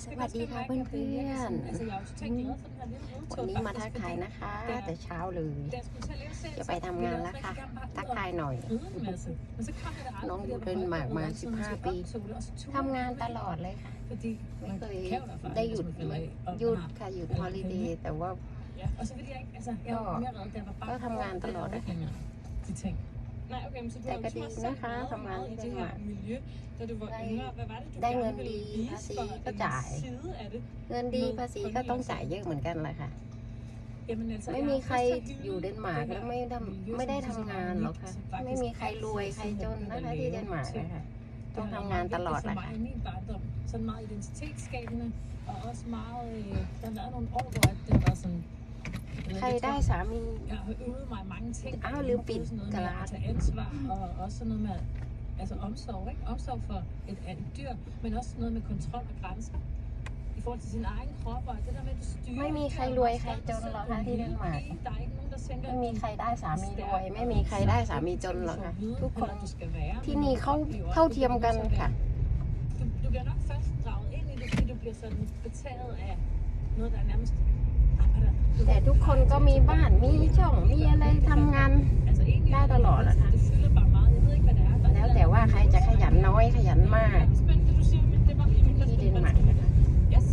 สวัสดีค่ะเพื่อนๆวันนี้มาทักทายนะคะ แต่เช้าเลยจะไปทำงานแล้วค่ะทักทายหน่อย น้องอยู่เดนมาร์กมา 15 ปีทำงานตลอดเลยค่ะไม่เคยได้หยุดหยุดค่ะหยุดฮอลิเดย์แต่ว่าก็ทำงานตลอดอะค่ะ แต่ก็ดีนะคะทำงานที่เดนมาร์กได้เงินดีภาษีก็จ่าย เงินดีภาษีก็ต้องจ่ายเยอะเหมือนกันแหละค่ะ ไม่มีใครอยู่เดนมาร์กแล้วไม่ทำไม่ได้ทำงานหรอกค่ะ ไม่มีใครรวยใครจนนะคะที่เดนมาร์กนะคะต้องทำงานตลอดแหละค่ะ i min barndom sådan meget identitetsskabende, og også meget, øh, der har været nogle år, hvor at det har været sådan, ใครได้สามี jeg har øvet mig i mange ting. Ah, Både lidt bit sådan noget med galat. at tage ansvar, og også sådan noget med altså omsorg, ikke? Omsorg for et andet dyr, men også noget med kontrol og grænser. I forhold til sin egen krop, og det der med, at du styrer... ไม่มีใครรวยใครจนหรอกค่ะที่เดนมาร์ก Der er ikke nogen, der tænker, ไม่มีใครได้สามีรวย ไม่มีใครได้สามีจนหรอกค่ะทุกคน du skal være. ที่นี่เขาเท่าเทียมกันค่ะ Du, du bliver nok først draget ind i det, fordi du bliver sådan betaget af noget, der er nærmest arbejder. Du แต่ทุกคนก็มีบ้านมีช่องมีอะไรทำงาน Altså egentlig, ได้ตลอดอะค่ะ det fylder bare meget. Jeg ved ikke, hvad det er. Der er แล้ว et แต่ว่าใครจะขยันน้อยขยันมาก eller andet spændende, det du siger, men det var lige min ที่เดนมาร์กนะคะ Yes.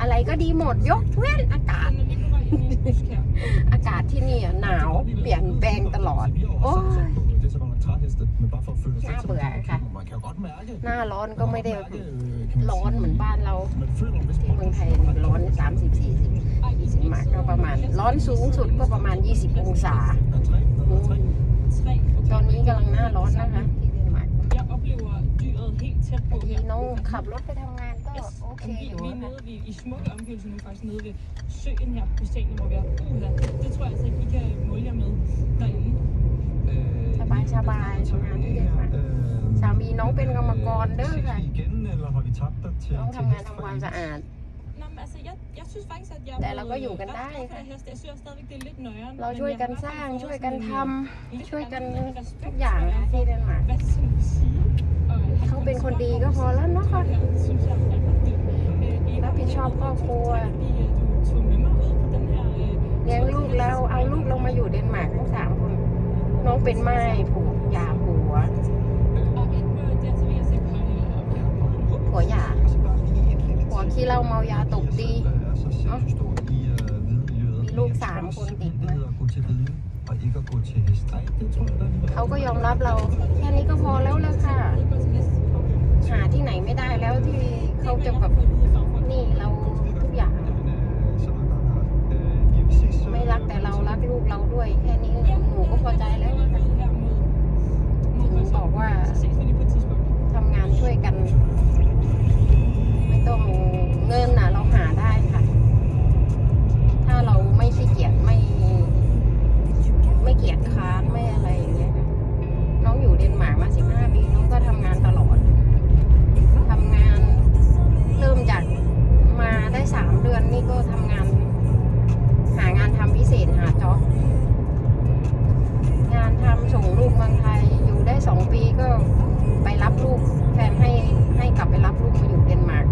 อะไรก็ดีหมดยกเว้นอากาศ Men vi går bare ind i en busk her. อากาศที่นี่อะหนาวเปลี่ยนแปลงตลอด โอ้ย Det er så godt nok trætheste, men bare for at føle sig Ja, selv bør jeg, ja. Man kan jo godt mærke, หน้าร้อนก็ไม่ได้ mærke, øh, kan man ร้อน sige, เหมือนบ้านเรา Man føler en vis ที่เมืองไทยมันร้อน30 40 Ej, ที่เดนมาร์กก็ป ระมาณร้อนสูงสุดก็ประมาณ 20 องศา Der er tre, der er tre. Tre. ตอนนี้กำลังหน้าร้อนนะคะที่เดนมาร์ก Jeg oplever dyret helt tæt på ที her. น้องขับรถไปทำงานก็ Yes. โอเค Vi, อยู่ vi er ค่ะ nede vi, i smukke omgivelser nu, faktisk nede ved søen her på Christiania, hvor vi er. Uha, det, det tror jeg altså ikke, I kan måle jer med derinde. Øh, Shabaj, shabaj, så som han det siger, her, hva'? øh, สามีน้องเป็นกรรมกรเด้อ ses ค่ะ vi igen, eller har vi tabt dig til, น้อง til ทำงานทำความ hestforeningen? สะอาด Nå, men altså, jeg, jeg synes faktisk, at jeg แต่เราก็อยู่กัน ret ได้ glad for ค่ะ det heste. Jeg synes stadigvæk, det er lidt nøjeren. เรา men ช่วย jeg กัน har i ส hvert ร้าง fald fået ช่วย sådan กัน en, ท øh, ำ lidt ช่วยกัน anden respekt ทุกอย่าง for, ค่ะที่เดนมาร์ก hvad skal man sige? Og have เขาเป็นคนดีก็พอแล้วเนาะค่ะ kontrol her, synes jeg er rigtig, øh, Eva, รับผิดชอบครอบครัว fordi, øh, du tog med mig ud på den her, øh, เลี้ยงลูกแล้วเอาลูกเรามาอยู่เดนมาร์กทั้งสามคน น้องเป็นไม้ผูก ขี้เหล้าเมายาตกดีมีลูกสามคนติดมาเขาก็ยอมรับเราแค่นี้ก็พอแล้วละค่ะ หาที่ไหนไม่ได้แล้วที่เขาจะแบบนี่เราทุกอย่าง ไม่รักแต่เรารักลูกเราด้วย แค่นี้หนูก็พอใจแล้ว ก็ไปรับลูกแฟนให้ให้กลับไปรับลูกมาอยู่เดนมาร์ก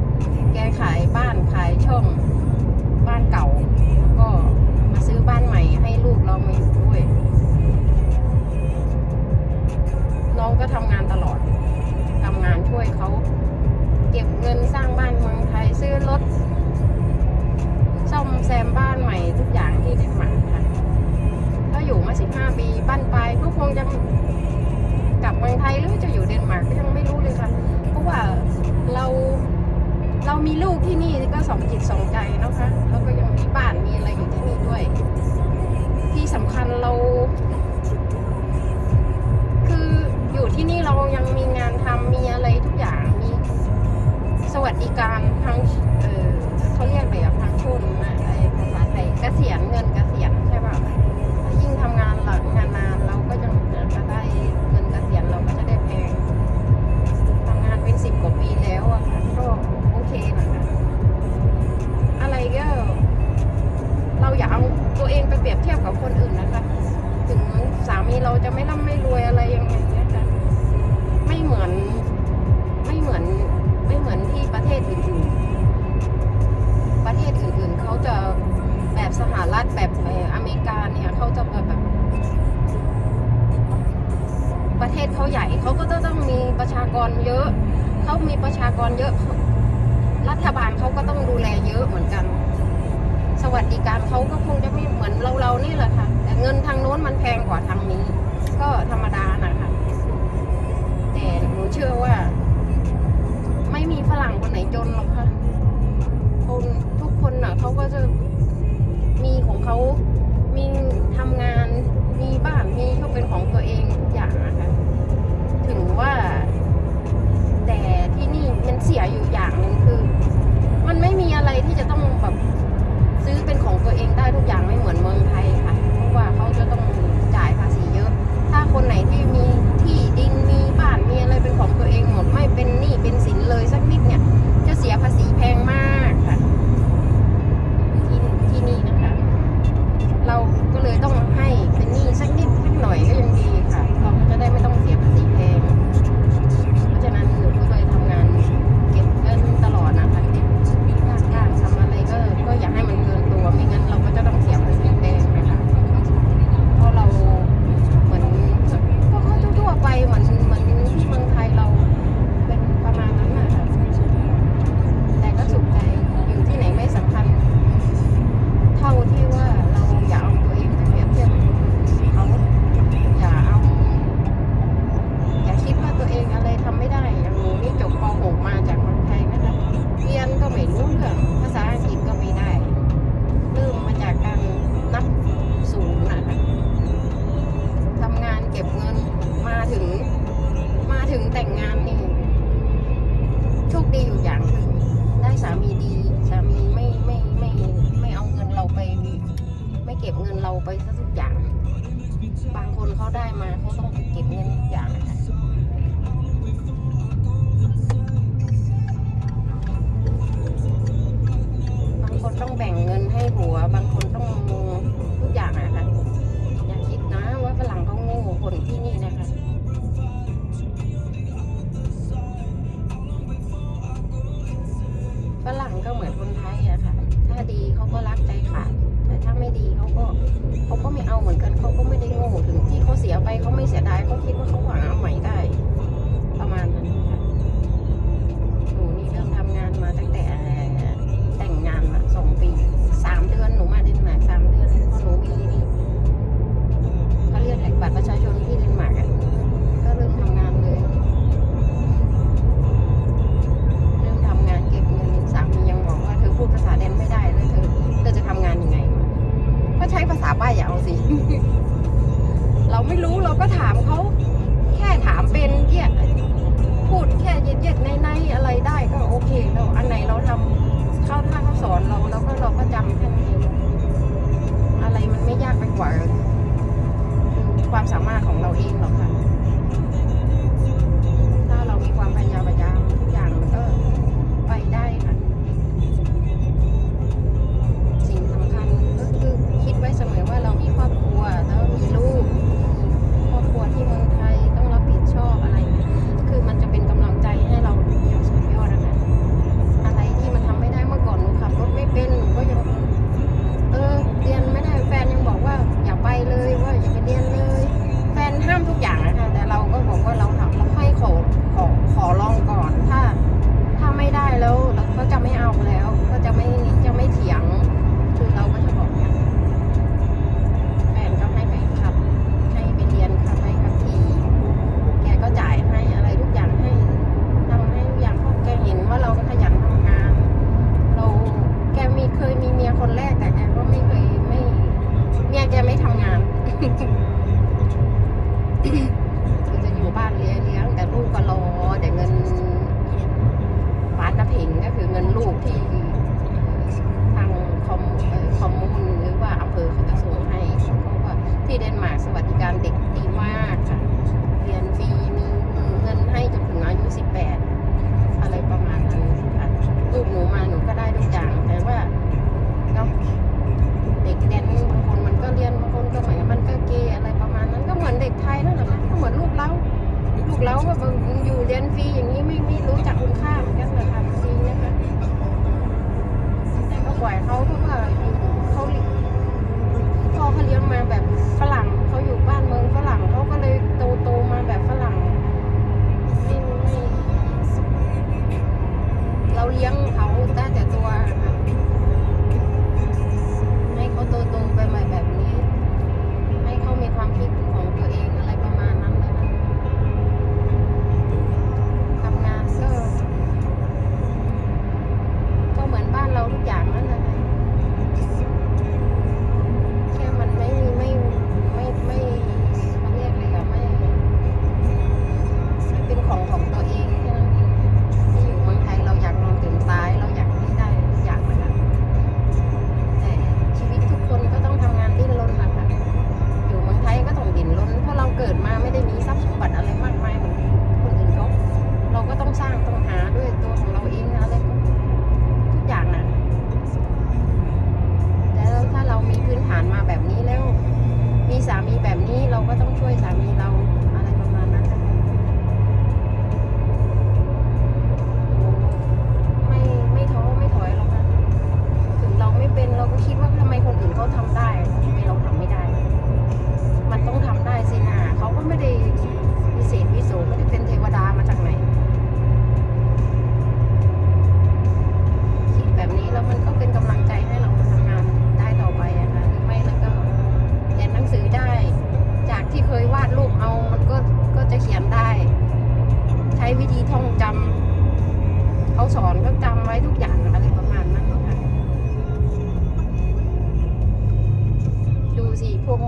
แกขายบ้านขายช่องบ้านเก่า แล้วก็มาซื้อบ้านใหม่ให้ลูกเรามาอยู่ด้วย น้องก็ทำงานตลอดทำงานช่วยเขาเก็บเงินสร้างบ้านเมืองไทยซื้อรถซ่อมแซมบ้านใหม่ทุกอย่าง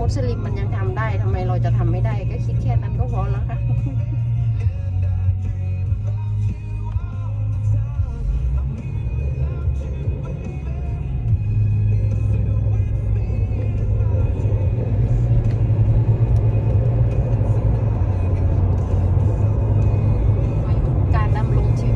มุสลิมมันยังทำได้ทำไมเราจะทำไม่ได้ ก็คิดแค่นั้นก็พอแล้วค่ะการดำรงชี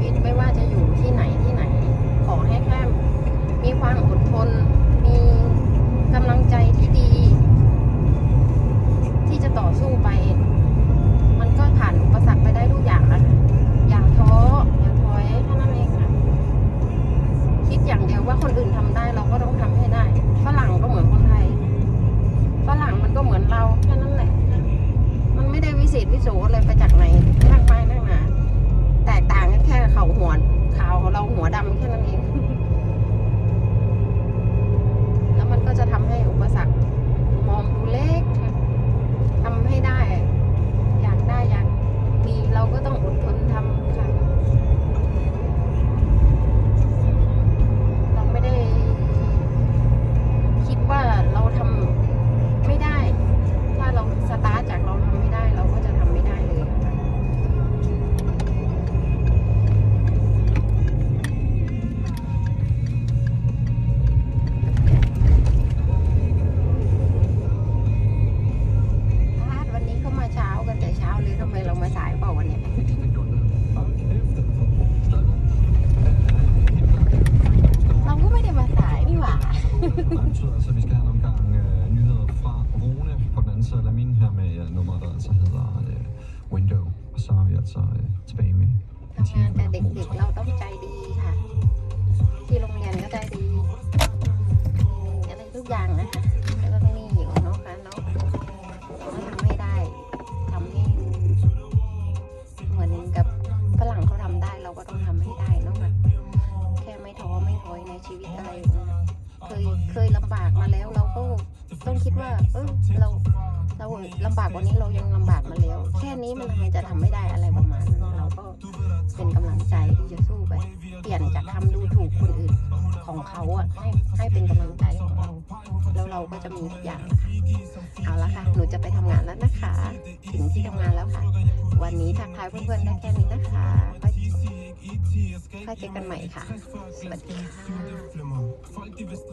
Window. Og så er vi altså øh, tilbage med en ทำงาน time กับเด็กๆ เราต้องใจดีค่ะ ที่โรงเรียนก็ใจดี อะไรทุกอย่างนะคะ เออเราเราลำบากกว่านี้เรายังลำบากมาแล้ว แค่นี้มันทำไมจะทำไม่ได้อะไรประมาณนั้นเราก็เป็นกำลังใจที่จะสู้ไป เปลี่ยนจากคำดูถูกคนอื่นของเขาอะให้ให้เป็นกำลังใจของเรา แล้วเราก็จะมีทุกอย่างนะคะเอาละค่ะ หนูจะไปทำงานแล้วนะคะ ถึงที่ทำงานแล้วค่ะ วันนี้ทักทายเพื่อนๆได้แค่นี้นะคะค่อยค่อยเจอกันใหม่ค่ะ สวัสดีค่ะ